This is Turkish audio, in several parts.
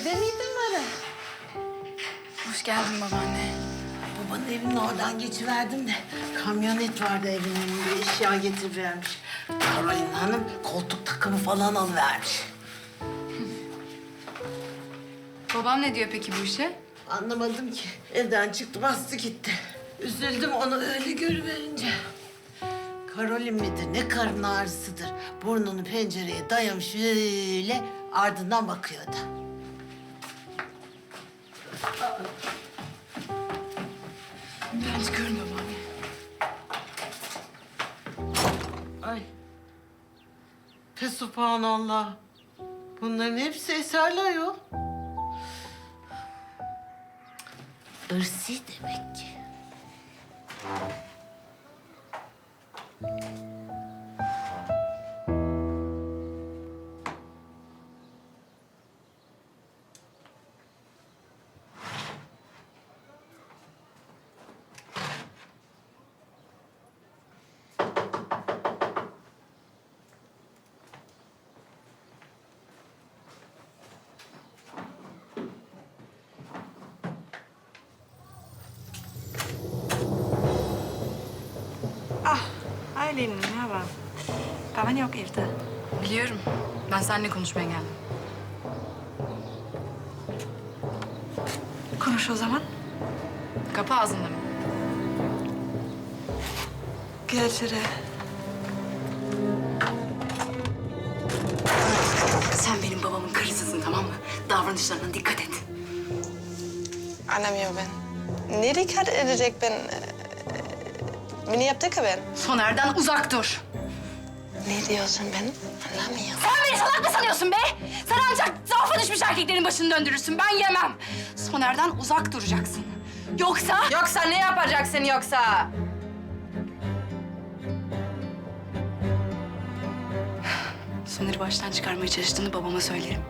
Evde miydin bana? Hoş geldin babaanne. Babanın evinin oradan geçiverdim de kamyonet vardı evinin önünde eşya getirivermiş. Caroline Hanım koltuk takımı falan alıvermiş. Babam ne diyor peki bu işe? Anlamadım ki. Evden çıktı bastı gitti. Üzüldüm onu öyle görüverince. Karolin midir ne karın ağrısıdır. Burnunu pencereye dayamış öyle ardından bakıyordu. Ben çıkıyorum babaanne. Ay. Fesubhanallah. Bunların hepsi eserli ayol. Irsi demek ki. Aylin merhaba. Baban yok evde. Biliyorum. Ben seninle konuşmaya geldim. Konuş o zaman. Kapı ağzında mı? Gel içeri. Sen benim babamın karısısın tamam mı? Davranışlarına dikkat et. Anlamıyor ben. Ne dikkat edecek ben? Beni yaptı ki ben. Soner'den uzak dur. Ne diyorsun ben? Anlamıyor. Sen beni salak mı sanıyorsun be? Sen ancak zaafa düşmüş erkeklerin başını döndürürsün. Ben yemem. Soner'den uzak duracaksın. Yoksa... Yoksa ne yapacaksın yoksa? Soner'i baştan çıkarmaya çalıştığını babama söylerim.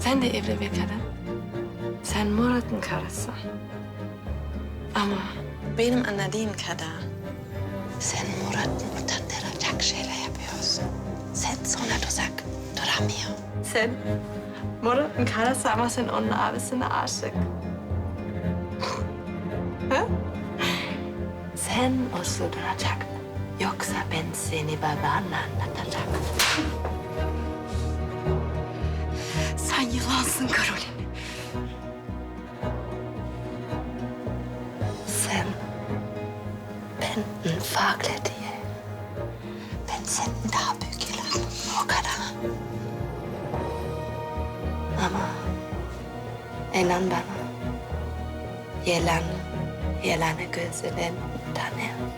Sen de evli bir kadın. Sen Murat'ın karısı. Ama Benim anladığım kadar sen Murat'ın utandıracak şeyler yapıyorsun. Sen sonra uzak duramıyor. sen Murat'ın karısı ama sen onun abisine aşık. Sen uslu duracak. Yoksa ben seni babanla anlatacak. Sen yılansın Karolin. Farklı diye. Ben senden daha büyük ilan. O kadar. Ama inan bana. Yalan, yalanı gözünden tanır.